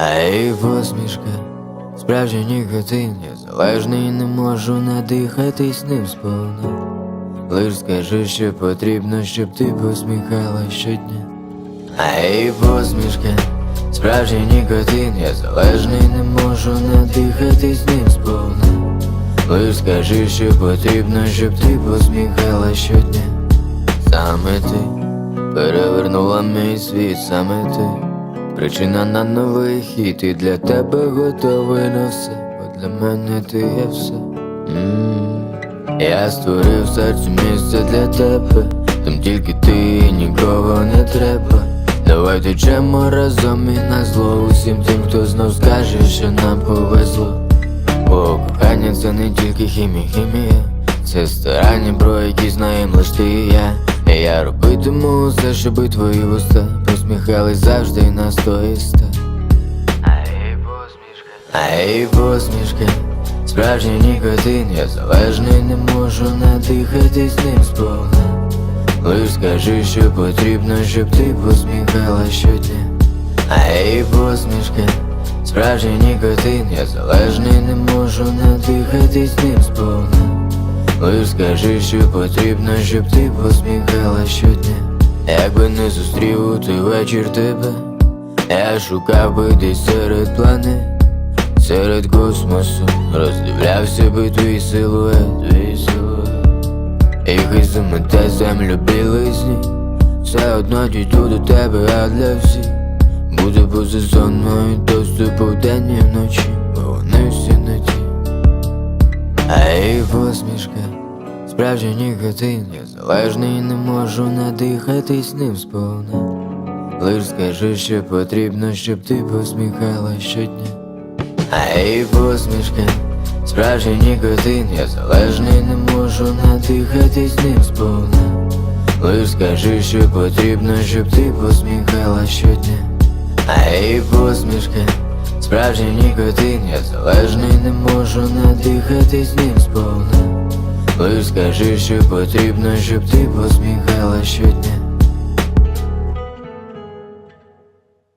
Ей, посмішка, справжній нікотин, я залежний, не можу надихатись ним сповна. Лиш скажи, що потрібно, щоб ти посміхала щодня. Ей, посмішка, справжній нікотин, я залежний, не можу надихатись ним сповна. Лиш скажи, що потрібно, щоб ти посміхала щодня. Саме ти перевернула мій світ, саме ти. Причина на новий хід, і для тебе готовий на все, бо для мене ти є все. Я створив серцю місце для тебе, там тільки ти нікого не треба. Давай течемо разом і на зло усім тим, хто знов скаже, що нам повезло. Бо кохання це не тільки хімія, хімія, це старання, про які знаєм лиш ти і я. І я робитиму все, щоби твої вуста посміхались завжди і на сто і ста. Ей, посмішка, Ей, посмішка, справжній нікотин, я залежний, не можу надихатись ним сповна. Лиш скажи, що потрібно, щоб ти посміхала щодня. Ей, посмішка, справжній нікотин, я залежний, не можу надихатись ним сповна. Лиш скажи, що потрібно, щоб ти посміхала щодня. Якби не зустрів у той вечір тебе, я шукав би десь серед планет, серед космосу, роздивлявся би твій силует, твій силует. І хай замете землю білизні, все одно дійду до тебе, а для всіх буде поза доступу вдень і вночі, Ей, посмішка, справжній нікотин, я залежний, не можу надихатись ним сповна. Лиш скажи, що потрібно, щоб ти посміхала щодня. Ей, посмішка, справжній нікотин, я залежний, не можу надихатись ним сповна. Лиш скажи, що потрібно, щоб ти посміхала щодня. Ей, посмішка, справжній нікотин, я залежний, не можу надихатись ним сповна. Лиш скажи, що потрібно, щоб ти посміхала щодня.